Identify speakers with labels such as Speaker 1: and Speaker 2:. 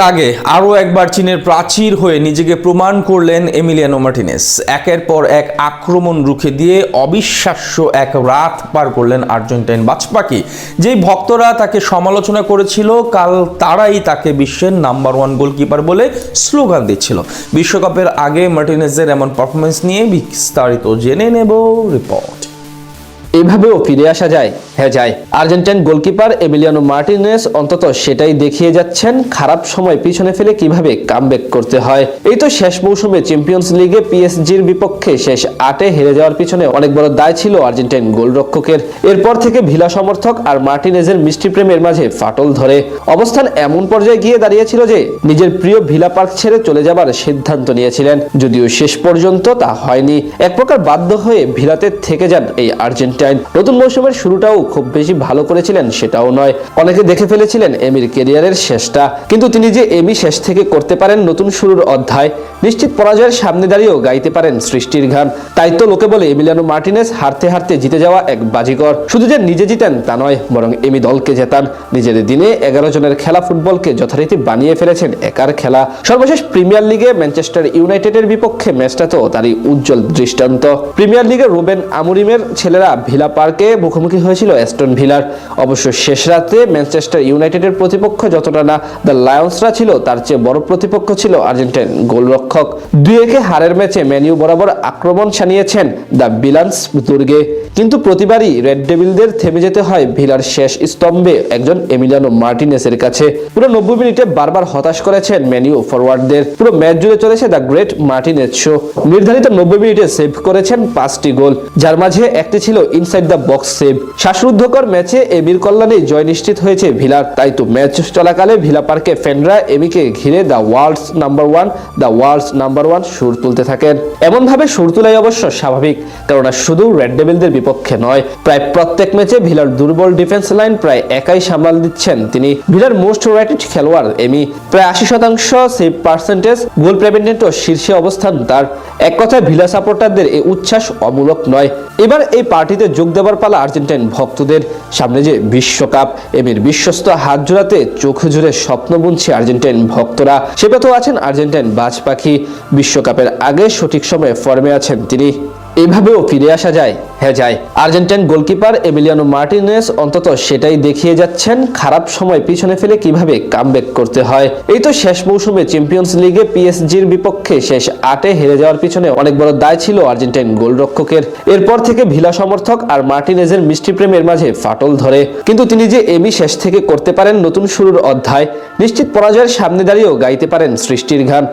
Speaker 1: আগে আরও একবার চীনের প্রাচীর হয়ে নিজেকে প্রমাণ করলেন এমিলিয়ানো মার্টিনেস। একের পর এক আক্রমণ রুখে দিয়ে অবিশ্বাস্য এক রাত পার করলেন আর্জেন্টাইন বাজপাখি। যেই ভক্তরা তাকে সমালোচনা করেছিল, কাল তারাই তাকে বিশ্বের নাম্বার ওয়ান গোলকিপার বলে স্লোগান দিচ্ছিল। বিশ্বকাপের আগে মার্টিনেসের এমন পারফরমেন্স নিয়ে বিস্তারিত জেনে নেব রিপোর্ট।
Speaker 2: এভাবেও ফিরে আসা যায়। হ্যাঁ যায়। আর্জেন্টাইন গোলকিপার এমিলিয়ানো মার্টিনেস অন্তত সেটাই দেখিয়ে যাচ্ছেন, খারাপ সময় পিছনে ফেলে কীভাবে কামব্যাক করতে হয়। এই তো শেষ মৌসুমে চ্যাম্পিয়ন্স লিগে পিএসজির বিপক্ষে শেষ আটে হেরে যাওয়ার পিছনে অনেক বড় দায় ছিল আর্জেন্টাইন গোলরক্ষকের। এরপর থেকে ভিলা সমর্থক আর মার্টিনেজের মিষ্টি প্রেমের মাঝে ফাটল ধরে। অবস্থান এমন পর্যায়ে গিয়ে দাঁড়িয়েছিল যে, নিজের প্রিয় ভিলা পার্ক ছেড়ে চলে যাবার সিদ্ধান্ত নিয়েছিলেন। যদিও শেষ পর্যন্ত তা হয়নি। এক প্রকার বাধ্য হয়ে ভিলাতে থেকে যান এই আর্জেন্টাইন। নতুন মৌসুমের শুরুটাও খুব বেশি ভালো করেছিলেন সেটাও নয়। অনেকে দেখে ফেলেছিলেন এমির কেরিয়ারের শেষটা। কিন্তু তিনি যে এমি শেষ থেকে করতে পারেন নতুন শুরুর অধ্যায়, নিশ্চিত পরাজয়ের সামনে দাঁড়িয়েও গাইতে পারেন সৃষ্টির গান তাই তো লোকে বলে এমিলিয়ানো মার্টিনেস হারতে হারতে জিতে যাওয়া এক বাজিকর। শুধু যে নিজে জিতেন তা নয়, বরং এমি দলকে জেতান। নিজের দিনে এগারো জনের খেলা ফুটবলকে যথারীতি বানিয়ে ফেলেছেন একার খেলা। সর্বশেষ প্রিমিয়ার লিগে ম্যানচেস্টার ইউনাইটেডের বিপক্ষে ম্যাচটা তো তারই উজ্জ্বল দৃষ্টান্ত। প্রিমিয়ার লিগে রুবেন আমুরিমের ছেলেরা ভিলা পার্কে মুখোমুখি হয়েছিল অ্যাস্টন ভিলার। অবশ্য শেষ রাতে ম্যানচেস্টার ইউনাইটেডের প্রতিপক্ষ যতটা না দ্য লায়ন্সরা ছিল, তার চেয়ে বড় প্রতিপক্ষ ছিল আর্জেন্টাইন গোলরক্ষক। দুই একে হারের ম্যাচে ম্যানিউ বরাবর আক্রমণ সানিয়েছেন দ্য বিলান্স দুর্গে। কিন্তু প্রতিবারই রেড ডেভিলদের থেমে যেতে হয় ভিলার শেষ স্তম্ভে একজন এমিলিয়ানো মার্টিনেসের কাছে। পুরো নব্বই মিনিটে বারবার হতাশ করেছেন ম্যানিউ ফরওয়ার্ডদের পুরো ম্যাচ জুড়ে চলেছে দ্য গ্রেট মার্টিনেস শো। নির্ধারিত নব্বই মিনিটে সেভ করেছেন পাঁচটি গোল, যার মাঝে একটি ছিল ইনসাইড দ্য বক্স সেভ শ্বাসরুদ্ধকর ম্যাচে এমির কল্যাণে জয় নিশ্চিত হয়েছে ভিলার। তাই তো ম্যাচ চলাকালে ভিলা পার্কে ফ্যানরা এমিকে ঘিরে the world's number one the world's number one সুর তুলতে থাকেন। এমন ভাবে সুর তোলাই অবশ্য স্বাভাবিক, কেননা শুধু রেড ডেভিলদের বিপক্ষে নয়, প্রায় প্রত্যেক ম্যাচে ভিলার দুর্বল ডিফেন্স লাইন প্রায় একাই সামাল দিচ্ছেন তিনি। ভিলার মোস্ট রেটেড খেলোয়াড় এমি। প্রায় আশি শতাংশ সেভ পার্সেন্টেজ গোল প্রেভেন্টেন্টও শীর্ষে অবস্থান তার। এক কথায় ভিলা সাপোর্টারদের এই উচ্ছ্বাস অমূলক নয়। এবার এই পার্টিতে যোগ দেওয়ার পালা আর্জেন্টাইন ভক্তদের। সামনে যে বিশ্বকাপ এমের বিশ্বস্ত হাত জোড়াতে চোখ জুড়ে স্বপ্ন বুনছে আর্জেন্টাইন ভক্তরা। সে তো আছেন আর্জেন্টাইন বাজ পাখি বিশ্বকাপের আগে সঠিক সময়ে ফর্মে আছেন তিনি। এইভাবেও ফিরে আসা যায়। হ্যাঁ যায়। আর্জেন্টাইন গোলকিপার এমিলিয়ানো মার্টিনেস অন্তত সেটাই দেখিয়ে যাচ্ছেন খারাপ সময় পিছনে ফেলে কীভাবে কামব্যাক করতে হয়। এই তো শেষ মৌসুমে চ্যাম্পিয়ন্স লিগে পিএসজির বিপক্ষে শেষ আটে হেরে যাওয়ার পিছনে অনেক বড় দায় ছিল আর্জেন্টাইন গোলরক্ষকের। এরপর থেকে ভিলা সমর্থক আর মার্টিনেজের মিষ্টি প্রেমের মাঝে ফাটল ধরে। কিন্তু তিনি যে এমি শেষ থেকে করতে পারেন নতুন শুরুর অধ্যায়, নিশ্চিত পরাজয়ের সামনে দাঁড়িয়েও গাইতে পারেন সৃষ্টির গান